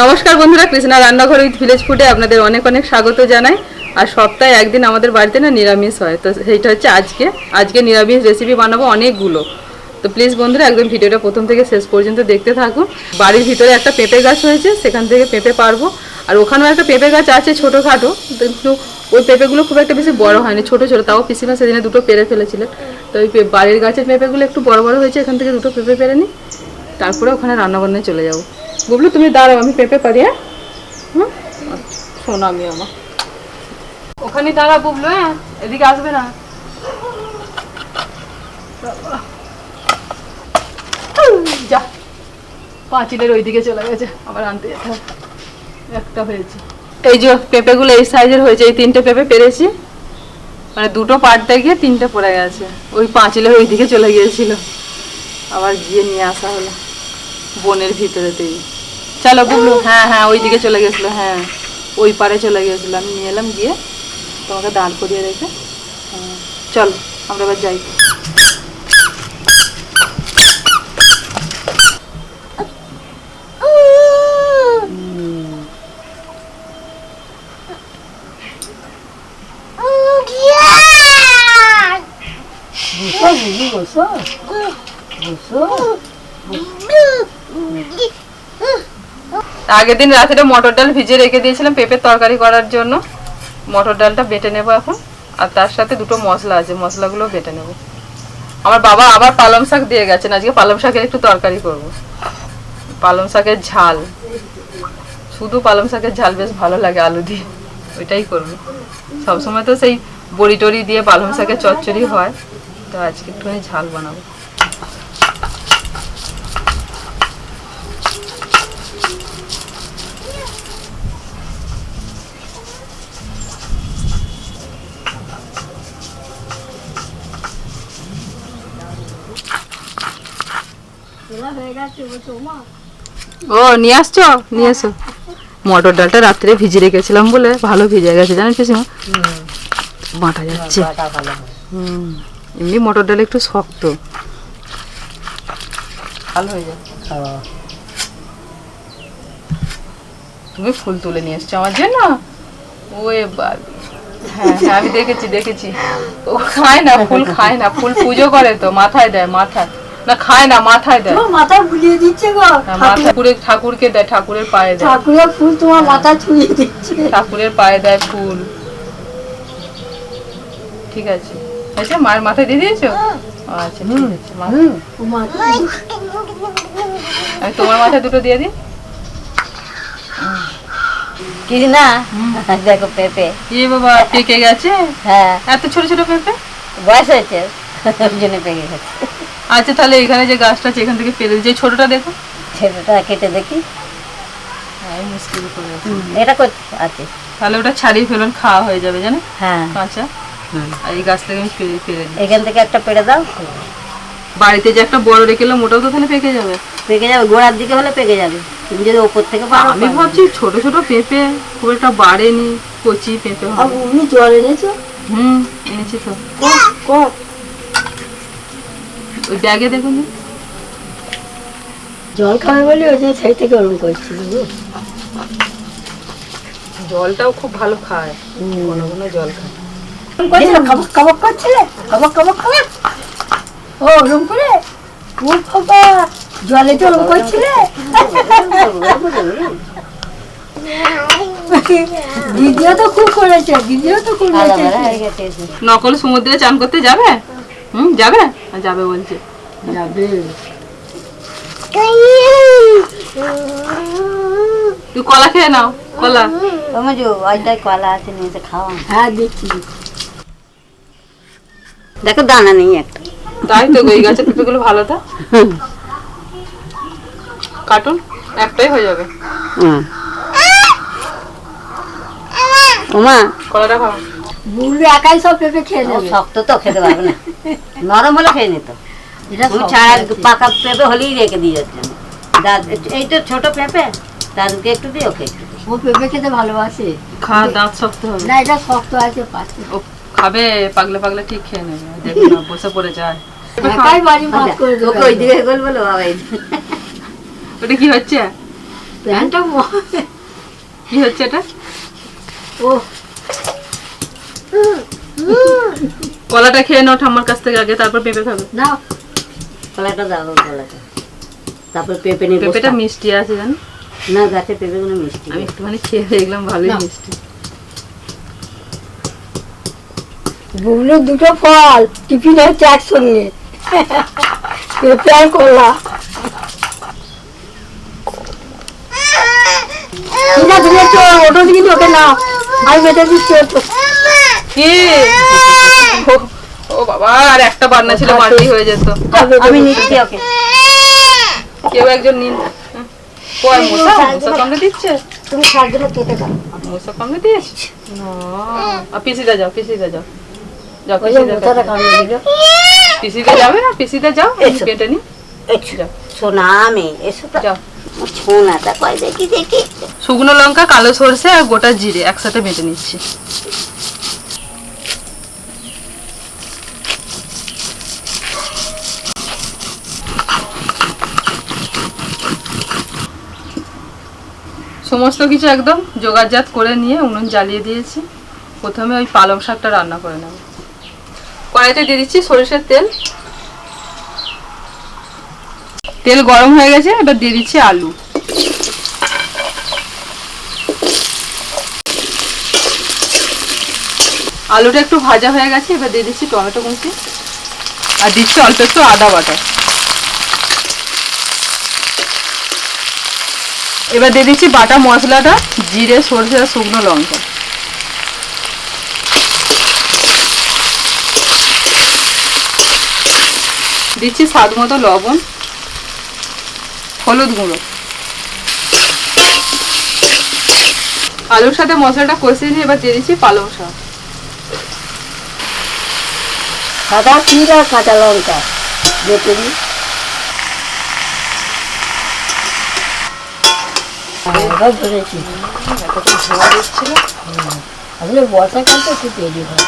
নমস্কার বন্ধুরা, কৃষ্ণা রান্নাঘর উইথ ভিলেজ ফুডে আপনাদের অনেক অনেক স্বাগত জানাই। আর সপ্তাহে একদিন আমাদের বাড়িতে না নিরামিষ হয়, তো সেইটা হচ্ছে আজকে। আজকে নিরামিষ রেসিপি বানাবো অনেকগুলো। তো প্লিজ বন্ধুরা, একদম ভিডিওটা প্রথম থেকে শেষ পর্যন্ত দেখতে থাকুন। বাড়ির ভিতরে একটা পেঁপে গাছ হয়েছে, সেখান থেকে পেঁপে পারব। আর ওখানেও একটা পেঁপে গাছ আছে ছোটোখাটো, কিন্তু ওই পেঁপেগুলো খুব একটা বেশি বড় হয়নি, ছোটো ছোটো তাও পিসিমা সেদিনে দুটো পেরে ফেলেছিলেন তো ওই বাড়ির গাছের পেঁপেগুলো একটু বড় বড় হয়েছে, এখান থেকে দুটো পেঁপে পেরে নিই তারপরে ওখানে রান্নাবান্নায় চলে যাব। বুবলু তুমি দাঁড়াও আমি পেঁপে পারি হ্যাঁ? হুম? শোনো আমি আমার। ওখানে দাঁড়া বুবলু হ্যাঁ? এদিকে আসবে না। যা পাঁচিলের ওইদিকে চলে গেছে আবার আনতে যেতে একটা হয়েছে। এই যে পেঁপেগুলো এই সাইজের হয়েছে এই তিনটে পেঁপে পেরেছি। মানে দুটো পাড়তে গিয়ে তিনটে পড়ে গেছে। ওই পাঁচিলের ওইদিকে চলে গিয়েছিল। আবার গিয়ে নিয়ে আসা হলো। বনের ভিতরেতেই। চলো বুবলু হ্যাঁ হ্যাঁ ওইদিকে চলে গেছিল হ্যাঁ ওই পারে চলে গেছিল আমি নিয়ে এলাম গিয়ে তোমাকে দাঁড় করিয়ে রেখে হ্যাঁ, চলো আমরা এবার যাই আগের দিন রাতে মটর ডাল ভিজে রেখে দিয়েছিলাম পেঁপের তরকারি করার জন্য। মটর ডালটা বেটে নেব এখন। আর তার সাথে দুটো মশলা আছে মশলাগুলো বেটে নেব। আমার বাবা আবার পালং শাক দিয়ে গেছেন, আজকে পালং শাকের একটু তরকারি করব। পালং শাকের ঝাল। শুধু পালং শাকের ঝাল বেশ ভালো লাগে আলু দিয়ে, ওইটাই করব। সবসময় তো সেই বড়ি টড়ি দিয়ে পালং শাকের চচ্চড়ি হয়, তো আজকে একটুখানি ঝাল বানাবো। ও নিয়ে আসছো? নিয়ে এসো। মটর ডালটা রাত্রে ভিজে রেখেছিলাম বলে ভালো ভিজে গেছে জানিস পিসিমা বাটা যাচ্ছে। হুম এমনি মটর ডাল একটু শক্ত। ভালো হয়ে তুমি ফুল তুলে নিয়ে এসছো আমার জন্য? ওয়ে বাবি। হ্যাঁ হ্যাঁ আমি দেখেছি দেখেছি। ও খায় না ফুল খায় না ফুল পুজো করে তো মাথায় দেয় মাথায়। না খায় না মাথায় দেয়। মাথা বুলিয়ে দিচ্ছে গো। হ্যাঁ, ঠাকুরের ঠাকুরকে দেয় ঠাকুরের পায়ে দেয়। ঠাকুরের ফুল তোমার মাথা ছুঁয়ে দিচ্ছে। ঠাকুরের পায়ে দেয় ফুল। ঠিক আছে। আচ্ছা মায়ের মাথায় দিয়ে দিয়েছ? আচ্ছা ঠিক আছে মা আমি তোমার মাথায় দুটো দিয়ে দিই? কি না দেখো পেঁপে। বাবা পেকে গেছে? হ্যাঁ। এত ছোট ছোট পেঁপে? বয়স হয়েছে ওই জন্য পেকে গেছে। আচ্ছা তাহলে এখানে যে গাছটা আছে এখান থেকে পেরে যে ছোটটা দেখো। ছেলেটা কেটে দেখি। হ্যাঁ মুশকিল করে এটা করছে আছে। তাহলে ওটা ছাড়িয়ে ফেলুন খাওয়া হয়ে যাবে জানো? হ্যাঁ। কাঁচা। আর এই গাছ থেকে আমি পেরে পেরে এখান থেকে একটা পেড়ে দাও। বাড়িতে যে একটা বড় রেখে এলাম ওটাও তো তাহলে পেকে যাবে। পেকে যাবে গোড়ার দিকে হলে পেকে যাবে। তুমি যদি ওপর থেকে পারো আমি ভাবছি ছোট ছোট পেঁপে খুব একটা বাড়েনি কচি পেঁপে হবে। অমনি জল এনেছো? হুম এনেছি তো। ওই ব্যাগে দেখুন জল খাবে বলে ওই যে সেই থেকে ওরকম জলটাও খুব ভালো খায় ঘন ঘন জল খায়। করছিলে? ও ওরকম করে? ও বাবা জলে তো ওরকম করছিলে? দিদিও তো খুব করেছে দিদিও তো খুব। হয়ে। নকল সমুদ্রে চান করতে যাবে? হুম যাবে? যাবে বলছে। যাবে। তুই কলা খেয়ে নাও কলা। ওইটাই কলা আছে নিয়ে খাওয়া হ্যাঁ দেখছি দেখো দানা নেই একটা। তাই তো এই গাছের পেঁপেগুলো ভালো তো। কাটুন একটাই হয়ে যাবে। হুম। ওমা। কলাটা খাও। বুড়ি একাই সব পেঁপে খেয়ে নেবে। শক্ত তো খেতে পারবে না। নরম হলে খেয়ে নিত। ছাড়া পাকা পেঁপে হলেই রেখে দিয়ে যাচ্ছে দা- এই তো ছোট পেঁপে দাদুকে একটু দিই ওকে একটু ও পেঁপে খেতে ভালোবাসে। দাঁত শক্ত হবে। না এটা শক্ত আছে পাশে ও খাবে পাগলে পাগলে ঠিক খেয়ে নেবে। দেখো না বসে পড়ে যায়। একাই বাড়ি মাছ করে ওকে ওই দিকে গোল বলো বাবা এই ওটা কি হচ্ছে? প্যানটা ম- কি হচ্ছে এটা? ও। কলাটা খেয়ে নাও ঠাম্মার কাছ থেকে আগে তারপর পেঁপে খাবে। না কলাটা দাও কলাটা। তারপর পেঁপে নিয়ে পেঁপেটা মিষ্টি আছে জানো? না গাছে পেঁপেগুলো মিষ্টি। আমি একটুখানি খেয়ে দেখলাম ভালোই মিষ্টি। বুবলু দুটো ফল টিফিন হচ্ছে একসঙ্গে। পেঁপে আর কলা। ওটো দিকে ওকে নাও। আমি বেঁধে দিচ্ছি কি? ও- ও বাবা আর একটা বান্না ছিল মাটি হয়ে যেত। আমি নিচ্ছি ওকে। কেউ একজন নিন। কয় মশা মশা কামড়ে দিচ্ছে? তুমি সাহায্য কেটে দাও। মশা কামড়ে দিয়েছে? না। পিসিদা যাও পিসিদা যাও। যাও ওই পিসিদা কামড়ে দিল। পিসিদা যাবে না? পিসিদা যাও কেটে নি সোনা আমি এসো যাও। সোনাটা দেখি দেখি। শুকনো লঙ্কা কালো সরষে আর গোটা জিরে একসাথে বেটে নিচ্ছি। সমস্ত কিছু একদম জোগাড়জাত করে নিয়ে উনুন জ্বালিয়ে দিয়েছি। প্রথমে ওই পালং শাকটা রান্না করে নেব। কড়াইতে দিয়ে দিচ্ছি সরিষার তেল। তেল গরম হয়ে গেছে, এবার দিয়ে দিচ্ছি আলু। আলুটা একটু ভাজা হয়ে গেছে, এবার দিয়ে দিচ্ছি টমেটো কুচি। আর দিচ্ছি অল্প একটু আদা বাটা। এবার দিয়ে দিচ্ছি বাটা মশলাটা, জিরে, সরষে আর শুকনো লঙ্কা। দিচ্ছি স্বাদ মতো লবণ, হলুদ গুঁড়ো। আলুর সাথে মশলাটা কষিয়ে নিয়ে এবার দিয়ে দিচ্ছি পালং শাক। সাদা আর কাঁচা লঙ্কা এবার ধরেছি। আসলে বর্ষাকালটা একটু দেরি হয়।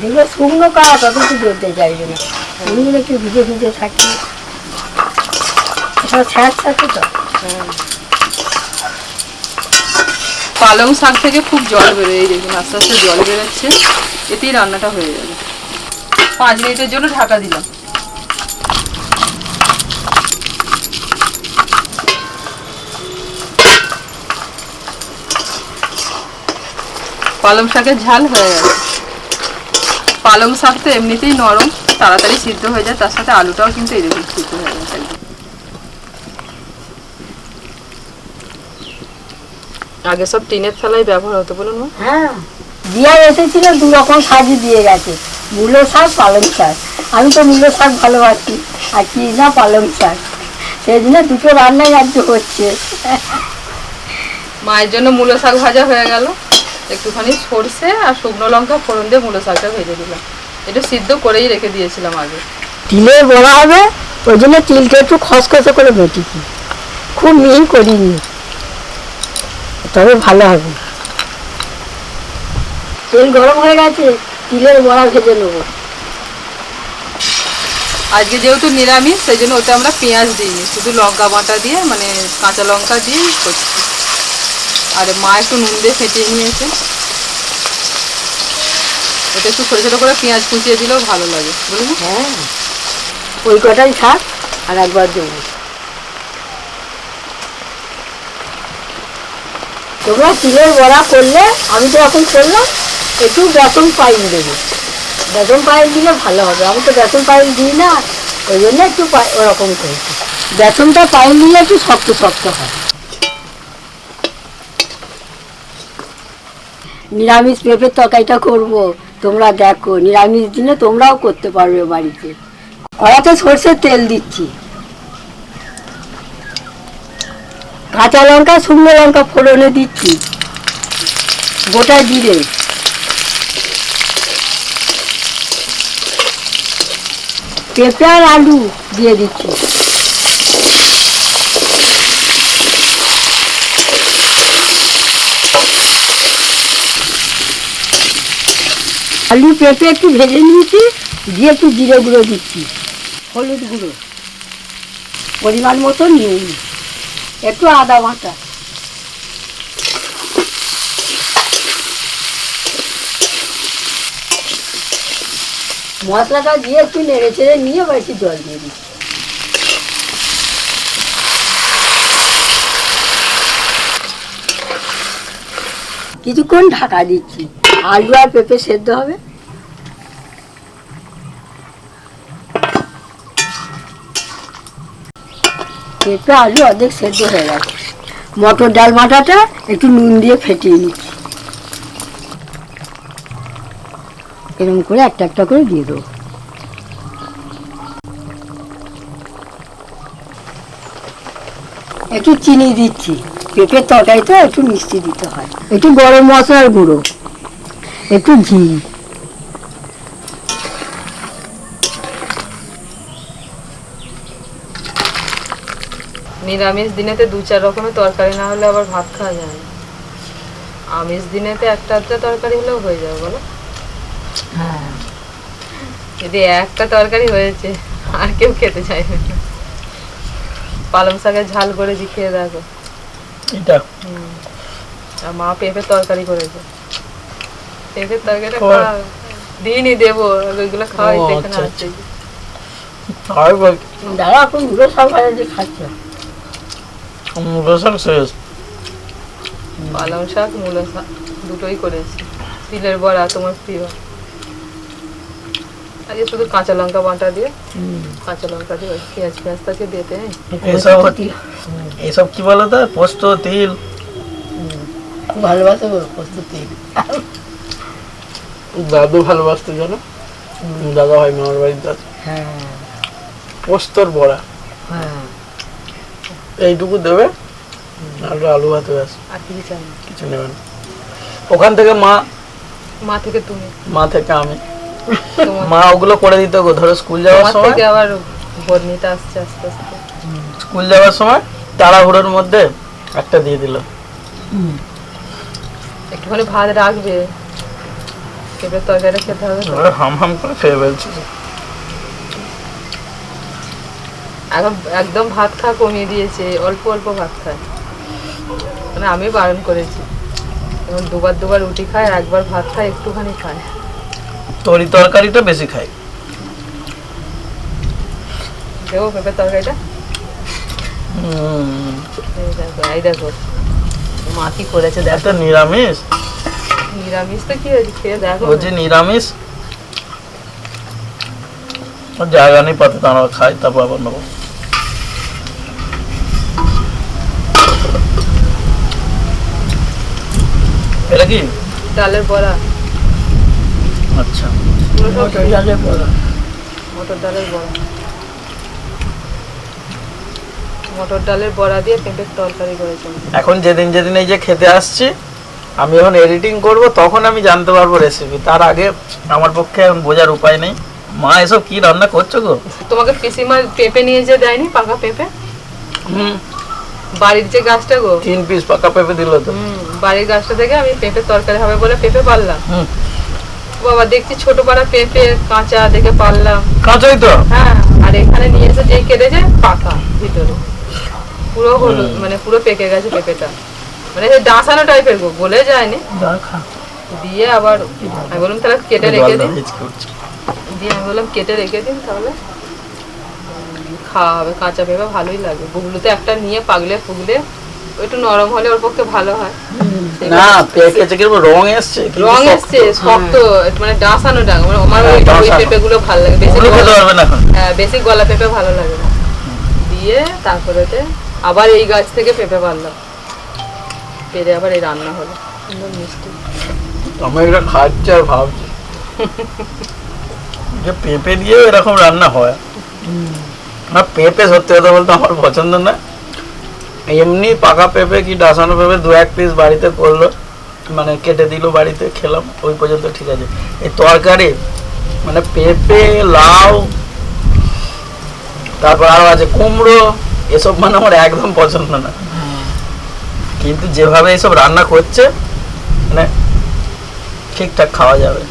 যেগুলো শুকনো কাঠ অত একটু ধরতে চাইবে না। ওগুলো একটু ভিজে ভিজে থাকে। সব স্যাঁত থাকে তো। পালং শাক থেকে খুব জল বেরোয় দেখুন, আস্তে আস্তে জল বেরোচ্ছে। এতেই রান্নাটা হয়ে যাবে। পাঁচ মিনিটের জন্য ঢাকা দিলাম। পালং শাকের ঝাল হয়ে গেছে। পালং শাক তো এমনিতেই নরম তাড়াতাড়ি সিদ্ধ হয়ে যায় তার সাথে আলুটাও কিন্তু দেখুন সিদ্ধ হয়ে গেছে। আগে সব টিনের থালায় ব্যবহার হতো বলুন হ্যাঁ দিয়া এসেছিল দু রকম শাকই দিয়ে গেছে। মূলো শাক পালং শাক। আমি তো মূলো শাক ভালোবাসি আর কি না পালং শাক। সেই জন্য দুটো রান্নাই আজকে হচ্ছে। মায়ের জন্য মূলো শাক ভাজা হয়ে গেল। একটুখানি সরষে আর শুকনো লঙ্কা ফোড়ন দিয়ে মূলো শাকটা ভেজে দিলাম এটা সিদ্ধ করেই রেখে দিয়েছিলাম আগে। তিলের বড়া হবে ওই জন্য তিলটা একটু খসখসে করে বেটেছি। খুব মিহি করিনি। তবে ভালো হবে। তেল গরম হয়ে গেছে তিলের বড়া ভেজে নেব। আজকে যেহেতু নিরামিষ সেই জন্য ওতে আমরা পেঁয়াজ দিইনি শুধু লঙ্কা বাটা দিয়ে মানে কাঁচা লঙ্কা দিয়ে করছি। আর মা একটু নুন দিয়ে ফেটিয়ে নিয়েছে। ওতে একটু ছোটো ছোটো করে পেঁয়াজ কুচিয়ে দিলেও ভালো লাগে, বুঝলি? হ্যাঁ। ওই কটাই থাক আর একবার দেবো তোমরা তিলের বড়া করলে, আমি তো এখন করলাম, একটু বেসন পাইল দেবো। বেসন পাইল দিলে ভালো হবে, আমি তো বেসন পাইল দিই না, ওই জন্য একটু ওরকম করেছি। বেসনটা পাইল দিলে একটু শক্ত শক্ত হয়। নিরামিষ পেঁপের তরকারিটা করব। তোমরা দেখো, নিরামিষ দিনে তোমরাও করতে পারবে বাড়িতে। কড়াতে সর্ষের তেল দিচ্ছি। কাঁচা লঙ্কা, শুকনো লঙ্কা ফোড়নে দিচ্ছি। গোটা জিরে। পেঁপে আর আলু দিয়ে দিচ্ছি। আলু পেঁপে একটু ভেজে নিয়েছি, দিয়ে একটু জিরে গুঁড়ো দিচ্ছি। হলুদ গুঁড়ো। পরিমাণ মতো নুন। একটু আদা বাটা। মশলাটা দিয়ে একটু নেড়ে চেড়ে নিয়ে এবার একটু জল দিয়ে দিচ্ছি। কিছুক্ষণ ঢাকা দিচ্ছি। আলু আর পেঁপে সেদ্ধ হবে। পেঁপে, আলু অর্ধেক সেদ্ধ হয়ে গেছে। মটর ডাল মাটাটা একটু নুন দিয়ে ফেটিয়ে নিচ্ছি। এরকম করে একটা একটা করে দিয়ে দেবো। একটু চিনি দিচ্ছি। পেঁপের তরকারি তো একটু মিষ্টি দিতে হয়। একটু গরম মশলার গুঁড়ো। একটু ঘি। নিরামিষ দিনেতে দু চার রকমের তরকারি না হলে আবার ভাত খাওয়া যায় না। আমিষ দিনেতে একটা একটা তরকারি হলেও হয়ে যাবে বলো? যদি একটা তরকারি হয়েছে আর কেউ খেতে চাইবে না। পালং শাকের ঝাল করে দি খেয়ে দেখো। এটা আর মা পেঁপে তরকারি করেছে। পেঁপের তরকারিটা খাওয়া- খাওয়া দিনই দেবো ওইগুলো খাওয়াই ও, এখানে আছে আর বল দাদা এখন গুঁড়ো সব ভাজা খাচ্ছে মুলো শাক শেষ পালং শাক মূলো শাক দুটোই করেছি তিলের বড়া তোমার প্রিয় আজকে শুধু কাঁচা লঙ্কা বাটা দিয়ে কাঁচা লঙ্কা দিয়ে পেঁয়াজ পেঁয়াজ তাকে দিতে এসব এসব কি বলো তো পোস্ত তিল ভালোবাসে প্রস্তুতি দাদু ভালোবাসতো জানো? দাদা ভাই মামার বাড়িতে আছে। হ্যাঁ। পোস্তর বড়া। হ্যাঁ। এইটুকু দেবে আর আলু ভাতে ব্যাস। আর কিছু নেবে না। ওখান থেকে মা মা থেকে তুমি। মা থেকে আমি। মা ওগুলো করে দিত গো ধরো স্কুল যাওয়ার সময় থেকে আবার বর্ণিতা আসছে আস্তে আস্তে। স্কুল যাওয়ার সময় তাড়াহুড়োর মধ্যে একটা দিয়ে দিল। একটুখানি ভাত রাখবে। পেঁপের তরকারিটা খেতে হবে। হাম হাম করে খেয়ে ফেলছি। এখন একদম ভাত খাওয়া কমিয়ে দিয়েছে অল্প অল্প ভাত খায়। মানে আমি বারণ করেছি। এখন দুবার দুবার রুটি খায় একবার ভাত খায় একটুখানি খায়। তরি তরকারিটা বেশি খাই। দেবো পেঁপের তরকারিটা? এই দেখো মা কি করেছে দেখো। নিরামিষ? নিরামিষ তো কি হয়েছে? খেয়ে দেখো। বলছি নিরামিষ? জায়গা নেই পাতে আমরা খাই তারপর আবার নেব। এটা কি? ডালের বড়া। আচ্ছা। মটর ডালের বড়া। মটর ডালের বড়া। মটর ডালের বড়া দিয়ে পেঁপের তরকারি করেছে। মা। এখন যেদিন যেদিন এই যে খেতে আসছি আমি যখন এডিটিং করব তখন আমি জানতে পারব রেসিপি তার আগে আমার পক্ষে এখন বোঝার উপায় নেই। মা এসব কি রান্না করছ গো? তোমাকে পিসিমা পেঁপে নিয়ে যে দেয়নি পাকা পেঁপে? হুম। বাড়ির যে গাছটা গো। তিন পিস পাকা পেঁপে দিল তো। বাড়ির গাছটা থেকে আমি পেঁপে তরকারি হবে বলে পেঁপে পারলাম। হুম। বাবা দেখছি ছোট পাড়া পেঁপে কাঁচা দেখে পারলাম। কাঁচাই তো? হ্যাঁ আর এখানে নিয়ে এসে যে কেটেছে পাকা ভিতরে। পুরো হলুদ মানে পুরো পেকে গেছে পেঁপেটা। মানে সেই ডাঁসানো টাইপের গো গলে যায়নি। দিয়ে আবার আমি বললাম তাহলে কেটে রেখে দিন। দিয়ে আমি বললাম কেটে রেখে দিন তাহলে। খাওয়া হবে কাঁচা পেঁপে ভালোই লাগে। বুগলুতে একটা নিয়ে পাগলে ফুগলে একটু নরম হলে ওর পক্ষে ভালো হয়। না পেকেছে কীরকম রং এসছে রং শক্ত। এসছে শক্ত মানে ডাঁসানো ডাং মানে আমার হ্যাঁ, ওই- পেঁপে গুলো ভালো লাগে। বেশি খেতে গলা- পারবে না হ্যাঁ বেশি গলা পেঁপে ভালো লাগে না। দিয়ে তারপরেতে আবার এই গাছ থেকে পেঁপে পারলাম পেরে আবার এই রান্না হলো। সুন্দর মিষ্টি। আমি এটা খাচ্ছি আর ভাবছি। যে পেঁপে দিয়ে এরকম রান্না হয়। না, পেঁপে সত্যি কথা বলতে আমার পছন্দ না। এমনি পাকা পেঁপে কি ডাসানো পেঁপে দু এক পিস বাড়িতে করল। মানে কেটে দিল বাড়িতে, খেলাম, ওই পর্যন্ত ঠিক আছে। এই তরকারি মানে পেঁপে, লাউ, তারপর আরও আছে কুমড়ো, এসব মানে আমার একদম পছন্দ না। কিন্তু যেভাবে এসব রান্না করছে মানে ঠিকঠাক খাওয়া যাবে।